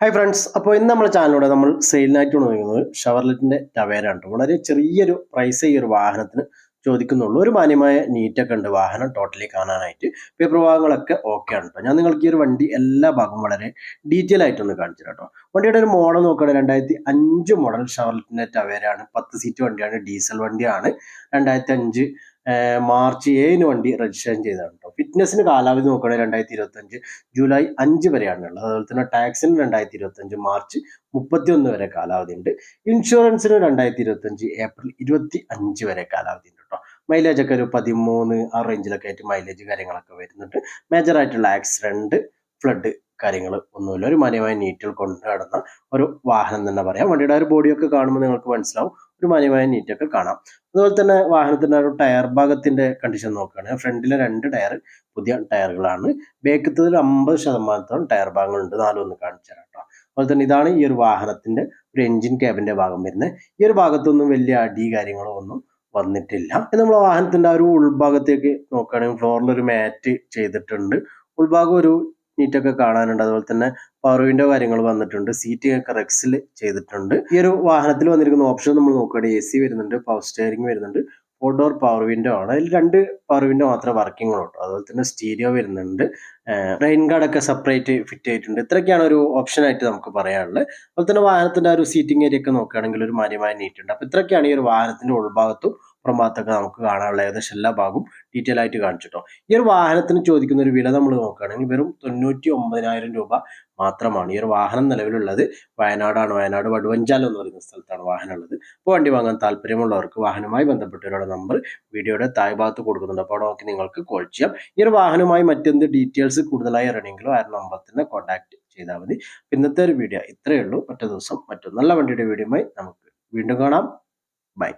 Hi friends അപ്പോൾ ഇന്ന് നമ്മുടെ ചാനലിലൂടെ നമ്മൾ സെയിലിനായിട്ട് നോക്കുന്നത് ഷവർലെറ്റിന്റെ ടവേരാണ്. വളരെ ചെറിയൊരു പ്രൈസ് ഈ ഒരു വാഹനത്തിന് ചോദിക്കുന്നുള്ളൂ. ഒരു മാന്യമായ നീറ്റൊക്കെ ഉണ്ട് വാഹനം ടോട്ടലി കാണാനായിട്ട്. പേപ്പർ ഭാഗങ്ങളൊക്കെ ഓക്കെ ആണ് ഞാൻ നിങ്ങൾക്ക് ഈ ഒരു വണ്ടി എല്ലാ ഭാഗവും വളരെ ഡീറ്റെയിൽ ആയിട്ടൊന്ന് കാണിച്ചു കേട്ടോ വണ്ടിയുടെ ഒരു മോഡൽ നോക്കുകയാണെങ്കിൽ രണ്ടായിരത്തി അഞ്ച് മോഡൽ ഷവർലെറ്റിന്റെ ടവേരാണ് പത്ത് സീറ്റ് വണ്ടിയാണ് ഡീസൽ വണ്ടിയാണ്. രണ്ടായിരത്തി അഞ്ച് മാർച്ച് ഏഴിന് വണ്ടി രജിസ്ട്രേഷൻ ചെയ്തതാണ് ഫിറ്റ്നസിന് കാലാവധി നോക്കുകയാണെങ്കിൽ രണ്ടായിരത്തി ഇരുപത്തി അഞ്ച് ജൂലൈ അഞ്ച് വരെയാണ് ഉള്ളത് അതുപോലെ തന്നെ ടാക്സിന് രണ്ടായിരത്തി ഇരുപത്തി അഞ്ച് മാർച്ച് മുപ്പത്തി ഒന്ന് വരെ കാലാവധി ഉണ്ട് ഇൻഷുറൻസിന് രണ്ടായിരത്തി ഇരുപത്തി അഞ്ച് ഏപ്രിൽ ഇരുപത്തി അഞ്ച് വരെ കാലാവധി ഉണ്ട് കേട്ടോ. മൈലേജ് ഒക്കെ ഒരു പതിമൂന്ന് ആ റേഞ്ചിലൊക്കെ ആയിട്ട് മൈലേജ് കാര്യങ്ങളൊക്കെ വരുന്നുണ്ട്. മേജർ ആയിട്ടുള്ള ആക്സിഡന്റ് ഫ്ലഡ് കാര്യങ്ങൾ ഒന്നുമില്ല. ഒരു മാന്യമായ നീറ്റിൽ കൊണ്ടു നടന്ന ഒരു വാഹനം തന്നെ പറയാം. വണ്ടിയുടെ ഒരു ബോഡിയൊക്കെ കാണുമ്പോൾ നിങ്ങൾക്ക് മനസ്സിലാവും. ഒരു മാന്യമായ നീറ്റൊക്കെ കാണാം. അതുപോലെ തന്നെ വാഹനത്തിന്റെ ഒരു ടയർ ഭാഗത്തിന്റെ കണ്ടീഷൻ നോക്കുകയാണെങ്കിൽ ഫ്രണ്ടിലെ രണ്ട് ടയർ പുതിയ ടയറുകളാണ് ബേക്കത്തതിൽ അമ്പത് ശതമാനത്തോളം ടയർ ഭാഗങ്ങളുണ്ട്. നാലൊന്ന് കാണിച്ചു തരാം കേട്ടോ അതുപോലെ തന്നെ ഇതാണ് ഈ ഒരു വാഹനത്തിന്റെ ഒരു എഞ്ചിൻ ക്യാബിന്റെ ഭാഗം വരുന്നത്. ഈ ഒരു ഭാഗത്തൊന്നും വലിയ അടി കാര്യങ്ങളോ ഒന്നും വന്നിട്ടില്ല. നമ്മൾ വാഹനത്തിന്റെ ആ ഒരു ഉൾഭാഗത്തേക്ക് നോക്കുകയാണെങ്കിൽ ഫ്ലോറിൽ ഒരു മാറ്റ് ചെയ്തിട്ടുണ്ട്. ഉൾഭാഗം ഒരു നീറ്റൊക്കെ കാണാനുണ്ട്. അതുപോലെ തന്നെ പവർ വിൻഡോ കാര്യങ്ങൾ വന്നിട്ടുണ്ട്. സീറ്റ് ഒക്കെ റെക്സിൽ ചെയ്തിട്ടുണ്ട്. ഈ ഒരു വാഹനത്തിൽ വന്നിരിക്കുന്ന ഓപ്ഷൻ നമ്മൾ നോക്കുകയാണെങ്കിൽ എ സി വരുന്നുണ്ട് പവർ സ്റ്റിയറിംഗ് വരുന്നുണ്ട് ഫോർ ഡോർ പവർ വിൻഡോ ആണ്. അതിൽ രണ്ട് പവർ വിൻഡോ മാത്രമേ വർക്കിംഗ് ഉള്ളൂ അതുപോലെ തന്നെ സ്റ്റീരിയോ വരുന്നുണ്ട്. റെയിൻ ഗാർഡൊക്കെ സെപ്പറേറ്റ് ഫിറ്റ് ആയിട്ടുണ്ട് ഇത്രയൊക്കെയാണ് ഒരു ഓപ്ഷൻ ആയിട്ട് നമുക്ക് പറയാനുള്ളത്. അതുപോലെ തന്നെ വാഹനത്തിന്റെ ആ ഒരു സീറ്റിംഗ് ഏരിയ ഒക്കെ നോക്കുകയാണെങ്കിൽ ഒരു മാന്യമായ നീറ്റ് ഉണ്ട്. അപ്പൊ ഇത്രയൊക്കെയാണ് ഈ ഒരു വാഹനത്തിന്റെ ഉൾഭാഗത്തും പുറംഭാഗത്തൊക്കെ നമുക്ക് കാണാനുള്ള ഏകദേശം എല്ലാ ഭാഗവും ഡീറ്റെയിൽ ആയിട്ട് കാണിച്ചിട്ടോ. ഈ ഒരു വാഹനത്തിന് ചോദിക്കുന്ന ഒരു വില നമ്മൾ നോക്കുകയാണെങ്കിൽ വെറും തൊണ്ണൂറ്റി ഒമ്പതിനായിരം രൂപ മാത്രമാണ്. ഈ ഒരു വാഹനം നിലവിലുള്ളത് വയനാടാണ്. വയനാട് വടുവഞ്ചാൽ എന്ന് പറയുന്ന സ്ഥലത്താണ് വാഹനം ഉള്ളത് അപ്പോൾ വണ്ടി വാങ്ങാൻ താല്പര്യമുള്ളവർക്ക് വാഹനവുമായി ബന്ധപ്പെട്ടവരുടെ നമ്പർ വീഡിയോയുടെ താഴ്ഭാഗത്ത് കൊടുക്കുന്നുണ്ട്. അപ്പോൾ നോക്കി നിങ്ങൾക്ക് കോൾ ചെയ്യാം. ഈ ഒരു വാഹനവുമായി മറ്റെന്ത് ഡീറ്റെയിൽസ് കൂടുതലായി അറിയണമെങ്കിലോ ആ നമ്പർ തന്നെ കോൺടാക്ട് ചെയ്താൽ മതി. ഇന്നത്തെ ഒരു വീഡിയോ ഇത്രയേ ഉള്ളൂ. മറ്റേ ദിവസം മറ്റൊരു നല്ല വണ്ടിയുടെ വീഡിയോയുമായി നമുക്ക് വീണ്ടും കാണാം. ബൈ